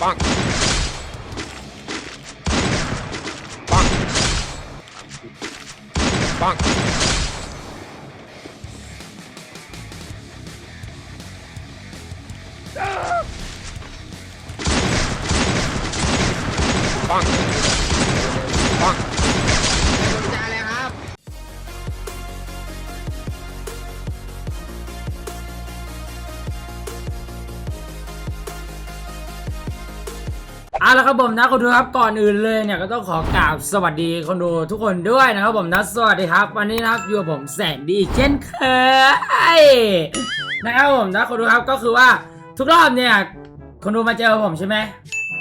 ปังปั เอาละครับผมนะคนดูครับก่อนอื่นเลยเนี่ยก็ต้องขอกราบสวัสดีคนดูทุกคนด้วยนะครับผมนะสวัสดีครับ วันนี้นะครับอยู่กับผมแสนดีเช่นเคยนะครับผมนะคนดูครับก็คือว่าทุกรอบเนี่ยคนดูมาเจอผมใช่ไหม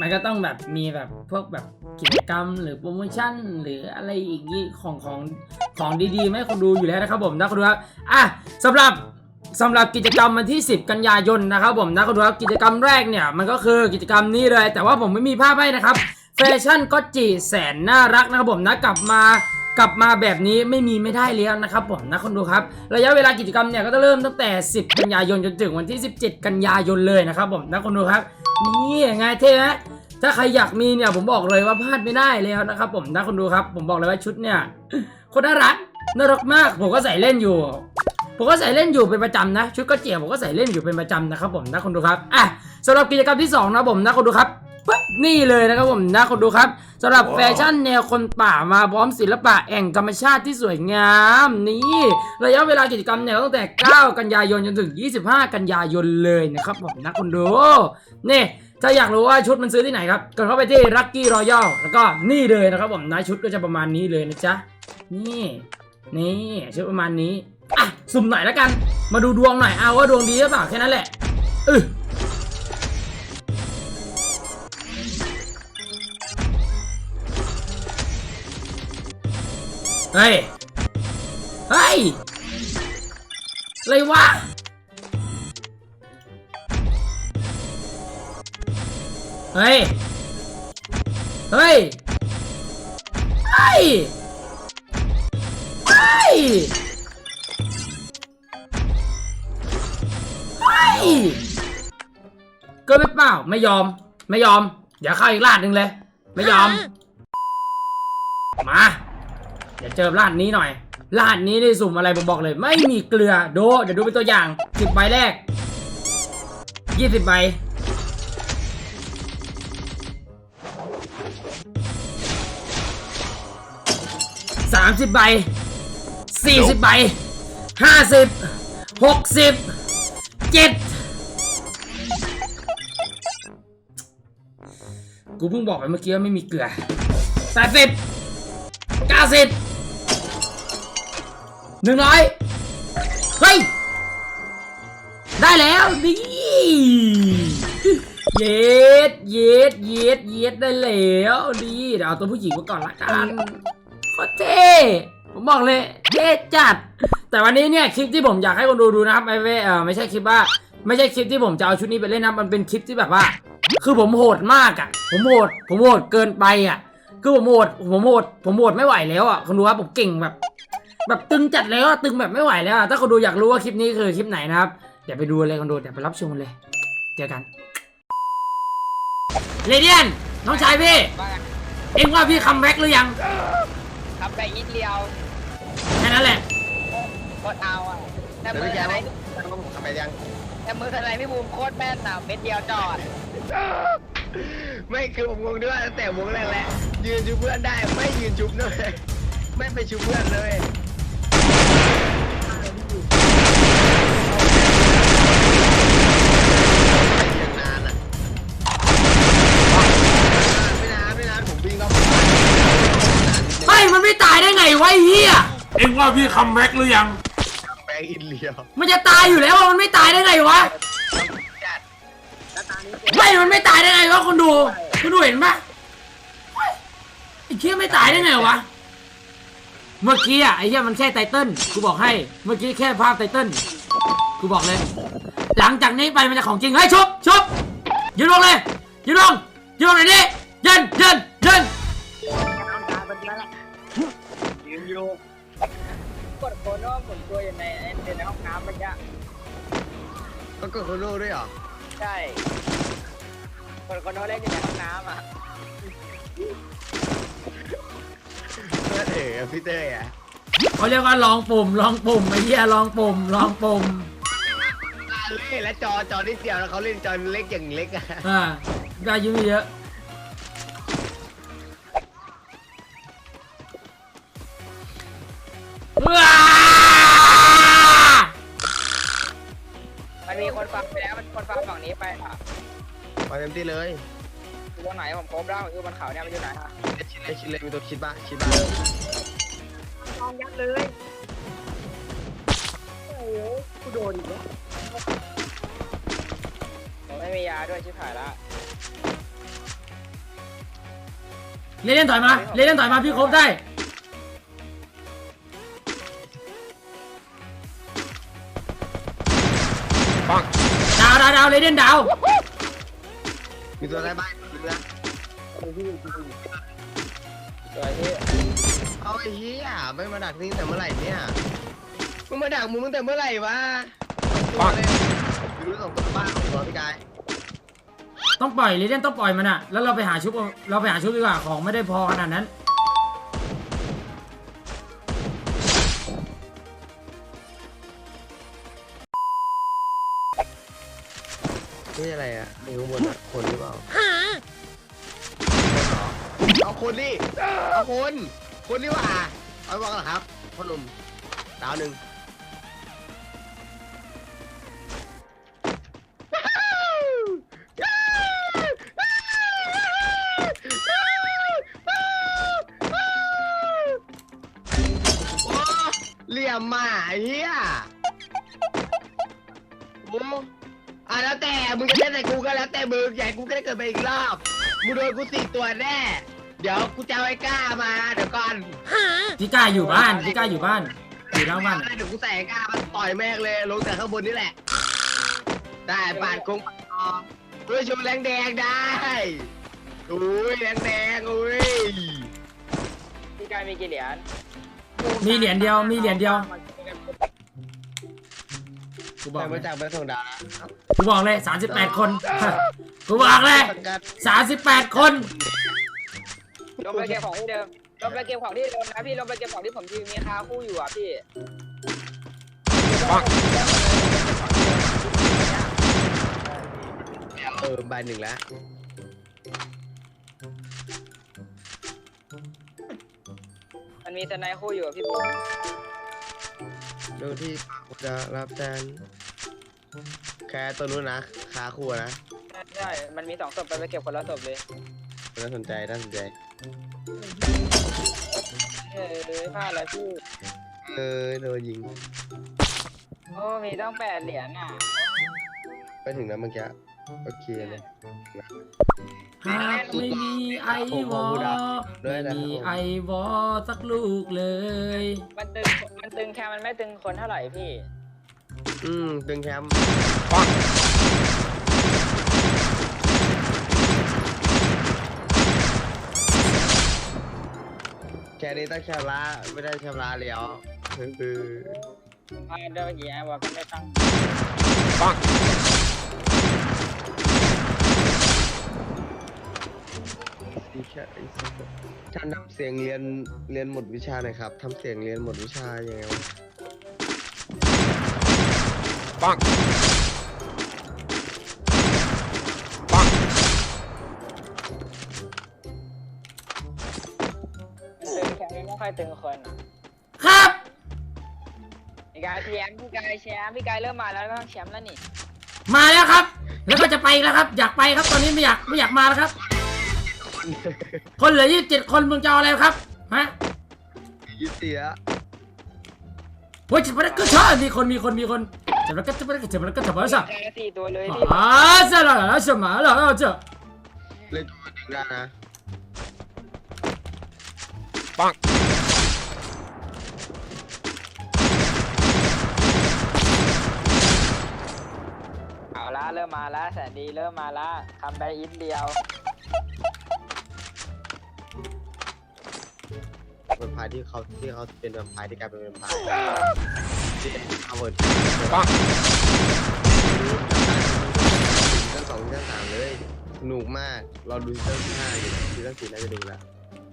มันก็ต้องแบบมีแบบพวกแบบกิจกรรมหรือโปรโมชั่นหรืออะไรอีกนี่ของของของดีๆไห้คนดูอยู่แล้วนะครับผมนะคนดูครับอะสำหรับ สำหรับกิจกรรมวันที่ 10 กันยายนนะครับผมนะคุณดูครับกิจกรรมแรกเนี่ยมันก็คือกิจกรรมนี้เลย แต่ว่าผมไม่มีภาพให้นะครับแฟชั่นก็จีแสนน่ารักนะครับผมนะกลับมากลับมาแบบนี้ไม่มีไม่ได้แล้วนะครับผมนะคุณดูครับ ระยะเวลากิจกรรมเนี่ยก็จะเริ่มตั้งแต่ 10 กันยายนจนถึงวันที่ 17 กันยายนเลยนะครับผมนะคุณดูครับ นี่ไงเท่ไหมถ้าใครอยากมีเนี่ยผมบอกเลยว่าพลาดไม่ได้แล้วนะครับผมนะคุณดูครับ ผมบอกเลยว่าชุดเนี่ยคนน่ารักน่ารักมากผมก็ใส่เล่นอยู่ ผมก็ใส่เล่นอยู่เป็นประจำนะ ชุดก็เจียวผมก็ใส่เล่นอยู่เป็นประจำนะครับผมนะคนดูครับอะสำหรับกิจกรรมที่สองนะผมนะคนดูครับปึ๊บนี่เลยนะครับผมนะคนดูครับสำหรับแฟชั่นแนวคนป่ามาพร้อมศิลปะแห่งธรรมชาติที่สวยงามนี่ระยะเวลากิจกรรมเนี่ยตั้งแต่ 9 กันยายนจนถึง 25 กันยายนเลยนะครับผมนะคนดูนี่ถ้าอยากรู้ว่าชุดมันซื้อที่ไหนครับกดเข้าไปที่ Lucky Royal แล้วก็นี่เลยนะครับผมนะชุดก็จะประมาณนี้เลยนะจ๊ะนี่นี่ชุดประมาณนี้ อะสุ่มหน่อยแล้วกัน มาดูดวงหน่อยเอาว่าดวงดีหรือเปล่าแค่นั้นแหละเออเฮ้ย เฮ้ย อะไรวะ เฮ้ย เฮ้ย เฮ้ย เฮ้ย ยเกินไปเปล่า ไม่ยอม ไม่ยอมเดี๋ยวเข้าอีกลาดหนึ่งเลย ไม่ยอม มา เดี๋ยวเจอลาดนี้หน่อยลาดนี้ได้สุ่มอะไรผมบอกเลย ไม่มีเกลือดูเดี๋ยวดูเป็นตัวอย่างสิบใบแรกยี่สิบใบสามสิบใบสี่สิบใบห้าสิบหกสิบ เจ็ดกูเพิ่งบอกไปเมื่อกี้ว่าไม่มีเกลือแปดสิบเก้าสิบหนึ่งร้อยเฮ้ย ได้แล้วนี่เย็ดเย็ดเย็ดเย็ดได้แล้วดีเดี๋ยวเอาตัวผู้หญิงมาก่อนละกันโคตรเท่ ผมบอกเลยเท่จัด แต่วันนี้เนี่ยคลิปที่ผมอยากให้คนดูดูนะครับไม่ไม่เออไม่ใช่คลิปว่า ไม่ใช่คลิปที่ผมจะเอาชุดนี้ไปเล่นนะมันเป็นคลิปที่แบบว่า คือผมโหดมากอะ ผมโหด ผมโหดเกินไปอะ คือผมโหด ผมโหด ผมโหดไม่ไหวแล้วอะคนดูครับผมเก่งแบบ แบบตึงจัดแล้วอะตึงแบบไม่ไหวแล้วอะถ้าคนดูอยากรู้ว่าคลิปนี้คือคลิปไหนนะครับเดี๋ยวไปดูเลยคนดูเดี๋ยวไปรับชมกันเลย เจอกันเรเดียนน้องชายพี่ว่าเอ็งว่าพี่คัมแบ็กหรือยังทำไปนิดเดียว แค่นั้นแหละโคตรเอาอะแต่เดี๋ยวมือพี่แกทนายว่าผมทำไปยัง แต่มือทนายพี่บูมโคตรแม่นอะเม็ดเดียวจอด ไม่คือผมงงด้วยตั้งแต่วงแรกแหละ ยืนชูเพื่อนได้ไม่ยืนชุบเลยไม่ไปชุบเพื่อนเลยอย่างนานอะไม่นานไม่นานผมวิ่งเข้าไปเฮ้ย มันไม่ตายได้ไงวะไอ้เฮีย เอ็งว่าพี่คัมแบ็กหรือยัง แบงอินเลียวมันจะตายอยู่แล้วอะมันไม่ตายได้ไงวะ จัดไม่ มันไม่ตายได้ไงวะคนดูคนดูเห็นปะเฮ้ยไอ้เฮียไม่ตายได้ไงวะ เมื่อกี้อะไอ้เฮียมันแค่ไตเติ้ลกูบอกให้ เมื่อกี้แค่ภาพไตเติ้ลกูบอกเลย หลังจากนี้ไปมันจะของจริงเฮ้ยชุบชุบยืนลงเลยยืนลงยืนลงหน่อยดิยืนยืนยืนยืนอยู่ กดโคโน่ผมตัวอยู่ในในห้องน้ำเมื่อกี้ก็กดโคโน่ด้วยเหรอ ใช่คนคโน้นเล่นอยู่ในห้องน้ำอะเพื่อนเอ๋พี่เต้ยอะเขาเรียกว่าลองปุ่มลองปุ่มไอ้เหี้ยลองปุ่มลองปุ่มเล่นและจอจอนิดเดียวแล้วเขาเล่นจอเล็กอย่างเล็กอะอ่าได้ยิ้มเยอะ มันมีคนฟังไปแล้ว มันคนฟังฝั่งนี้ไปอะมาเต็มที่เลยอยู่ตรงไหนผมโคบแล้วอยู่บนเขาเนี่ยมันอยู่ไหนอะชิดเลยชิดเลยมีตัวชิดบ้าชิดบ้านอนยัดเลยโอ้โหกูโดนอีกแล้วผมไม่มียาด้วยชิบหายละเลเล่นถอยมา เลเล่นถอยมาพี่ครบได้าวดาวดาวเลเล่นดาวมีตัวอะไรบ้างมีตัวสวยพี่เอาไอ้เหี้ยไม่มาดักนี่แต่เมื่อไหร่เนี่ยมึงมาดักมึงตั้งแต่เมื่อไหร่วะตัวเลยไม่รู้สองตัวบ้าสองตัวพี่กายต้องปล่อยเลเล่นต้องปล่อยมันอะแล้วเราไปหาชุบเอาเราไปหาชุบดีกว่าของไม่ได้พอขนาดนั้น นี่อะไรอะมีข้างบนอะคนหรือเปล่าเอาคนดิเอาคนคนดีกว่าเอาบอกกันเหรอครับพ่อหนุ่มดาวหนึ่งเหลี่ยมหมาเฮียโอ้ อะแล้วแต่ มึงจะเล่นใส่กูก็แล้วแต่มึงใหญ่กูก็ได้เกิดไปอีกรอบ มึงโดนกูสี่ตัวแน่ เดี๋ยวกูจะเอาไอ้ก้ามา เดี๋ยวก่อนพี่ก้าอยู่บ้านพี่ก้าอยู่บ้าน อยู่ล่างบ้าน เดี๋ยวกูใส่ไอ้ก้ามาต่อยแม่งเลย ลงแต่ข้างบนนี่แหละ ได้ปาดคงปาดคอด้วยชูแรงแดงได้ อุ้ยแรงแดงอุ้ยพี่กายมีกี่เหรียญ มีเหรียญเดียวมีเหรียญเดียว กูบอแต่กเลมายจากไปส่งดาวนะกูบอกเลย38 คนกูบอกเลยสังกัด38 คน ลงไปเก็บของที่เดิมลงไปเก็บของที่เดิมนะพี่ลงไปเก็บของที่ผมยืมมีคาคู่อยู่อะพี่ปังเออใบหนึ่งแล้วมันมีสไนคู่อยู่อะพี่บุ๊ค ดูที่กูจะรับแทนแค่ตัวนู้นนะคาคู่นะใช่มันมีสองศพไปไปเก็บคนละศพเลยน่าสนใจน่าสนใจเฮ้ยพลาดแล้วพี่เออโดนยิง โอ้มีต้องแปดเหรียญอะ ไปถึงแล้วเมื่อกี้โอเคเลย หากไม่มีไอวอไม่มีไอวอสักลูกเลย มันตึง มันตึงแค่มันไม่ตึงคนเท่าไหร่พี่ อืม ตึงแคมป์ปังแค่นี้ต้องชำระไม่ได้ชำระแล้วคือมาเดินกี่ไอ้บอกก็ไม่ตั้งปัง ดีแค่ท่านทำเสียงเรียนเรียนหมดวิชาหน่อยครับทำเสียงเรียนหมดวิชายังไงวะปังปังตึงแค่ไม่ค่อยตึงคนอะครับพี่กายแชมป์พี่กายแชมป์พี่กายเริ่มมาแล้วก็ต้องแชมป์แล้วนี่มาแล้วครับ แล้วก็จะไปแล้วครับ อยากไปครับตอนนี้ไม่อยากไม่อยากมาแล้วครับ คนเหลือยี่สิบเจ็ดคนมึงจะเอาอะไรครับ ฮะยี่สิบเจ็ดโอ้ยฉันไม่ได้ก็ชอบมีคนมีคนมีคนฉันไม่ได้ก็ฉันไม่ได้ก็ฉันไม่ได้ก็ฉันไม่ได้สักสี่ตัวเลยพี่มาซแล้วแล้วฉันมาแล้วเจ้าเล่นตัวหนึ่งได้นะปังเอาละเริ่มมาละแสนดีเริ่มมาละคำไปอินเดียว เป็นพายที่เขาที่เขาเป็นแวมไพายที่กลายเป็นแวมไพายที่เอาเวิร์ดปัง ทั้งสองทั้งสามเลยนุกมากเราดูซีซั่นห้าอยู่ซีซั่นสี่น่าจะดูแล้ว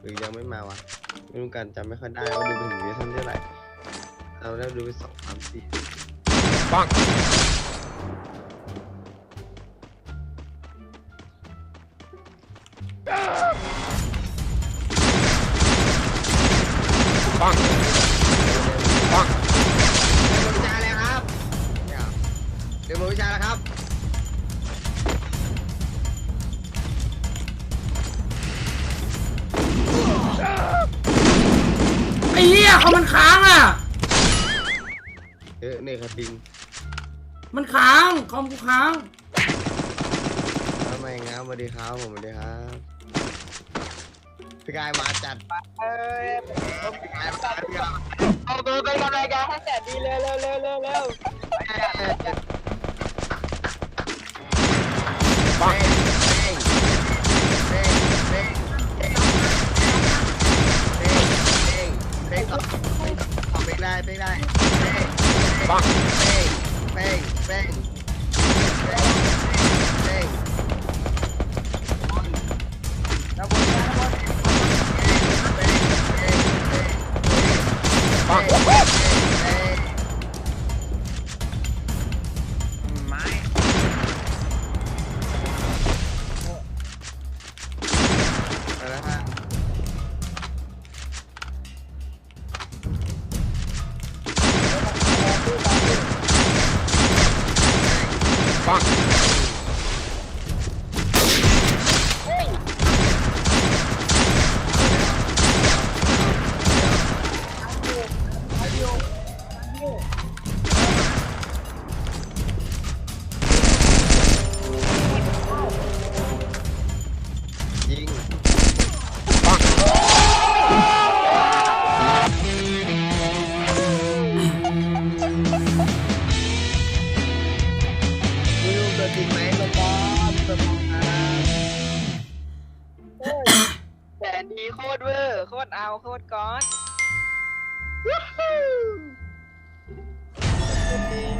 หรือยังไม่มาวะไม่รู้กันจำไม่ค่อยได้ว่าดูไปถึงซีซั่นที่เท่าไหร่เราได้ดูไปสองสามสี่ปัง ปังปังเรียนวิชาแล้วครับเนี่ยเรียนวิชาแล้วครับไอ้เหี้ยเขามันค้างอะ เออเนี่ยครับปิงมันค้างคอมกูค้าง ทำไมงั้นสวัสดีครับผมสวัสดีครับ พี่กายมาจัดเอ้ยพี่กายมาจัดพี่กายมาเอาตัวเป็นกำลังใจให้แสนดีเร็วเร็วเร็วเร็วเร็วจัดปั ไหมลูกบอลสมองครับแสนดีโคตรเวอร์โคตรเอาโคตรก้อนวู้ฮู้ดี